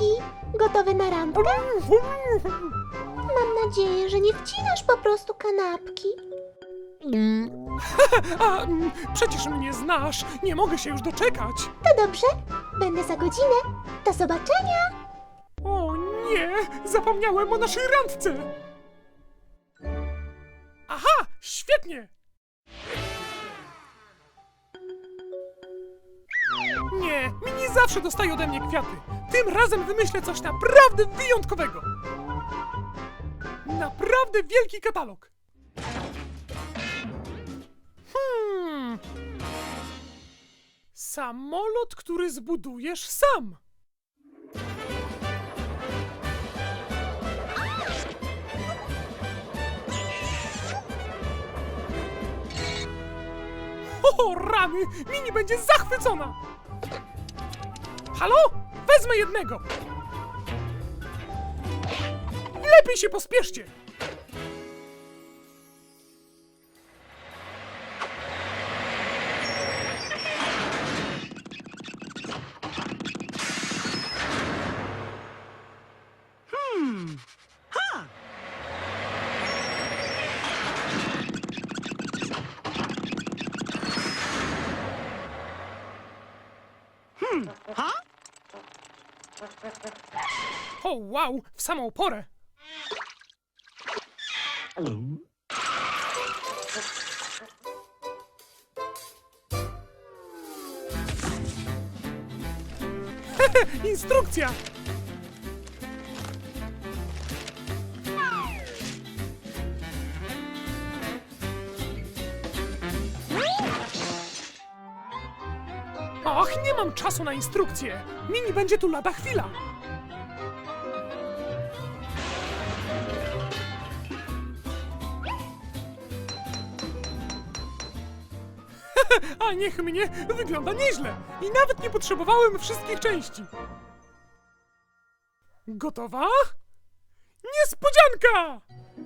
Miki, gotowy na randkę? Mam nadzieję, że nie wcinasz po prostu kanapki. Mm. A, mm, przecież mnie znasz. Nie mogę się już doczekać. To dobrze, będę za godzinę. Do zobaczenia. O nie, zapomniałem o naszej randce. Aha, świetnie. Nie, Mini zawsze dostaje ode mnie kwiaty. Tym razem wymyślę coś naprawdę wyjątkowego. Naprawdę wielki katalog. Hmm. Samolot, który zbudujesz sam. O, rany! Mini będzie zachwycona! Halo? Wezmę jednego! Lepiej się pospieszcie! O, wow! W samą porę! Instrukcja! Ach, nie mam czasu na instrukcję! Mini będzie tu lada chwila! A niech mnie wygląda nieźle i nawet nie potrzebowałem wszystkich części. Gotowa? Niespodzianka!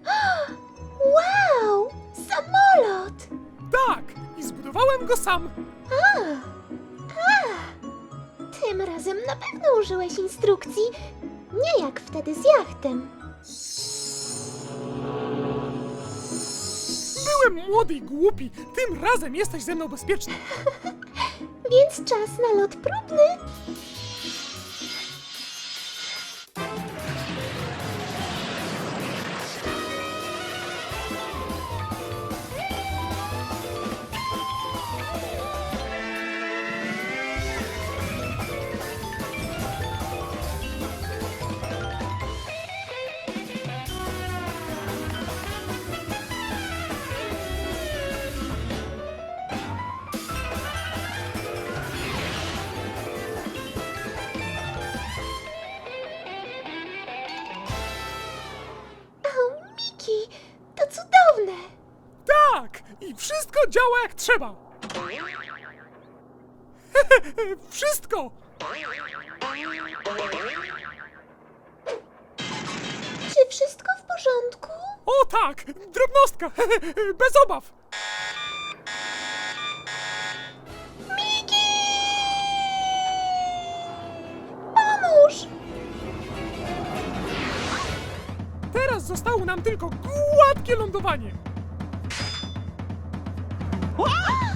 Wow, samolot! Tak, i zbudowałem go sam. Tym razem na pewno użyłeś instrukcji, nie jak wtedy z jachtem. Byłem młody i głupi, tym razem jesteś ze mną bezpieczny. Więc czas na lot próbny. Wszystko działa jak trzeba. wszystko! Czy wszystko w porządku? O tak, drobnostka, bez obaw. Miki! Pomóż! Teraz zostało nam tylko gładkie lądowanie. What?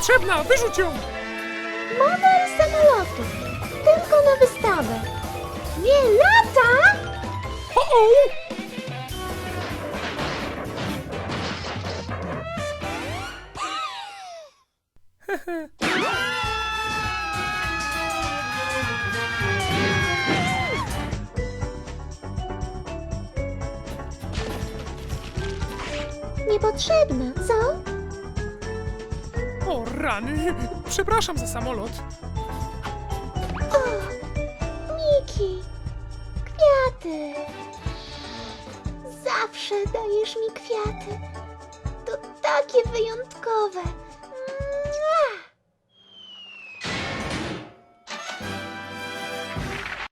Niepotrzebna, wyrzuć ją! Model samolotu. Tylko na wystawę. Nie lata! O, o! Niepotrzebna, co? Rany, przepraszam za samolot. O, Miki, kwiaty. Zawsze dajesz mi kwiaty. To takie wyjątkowe.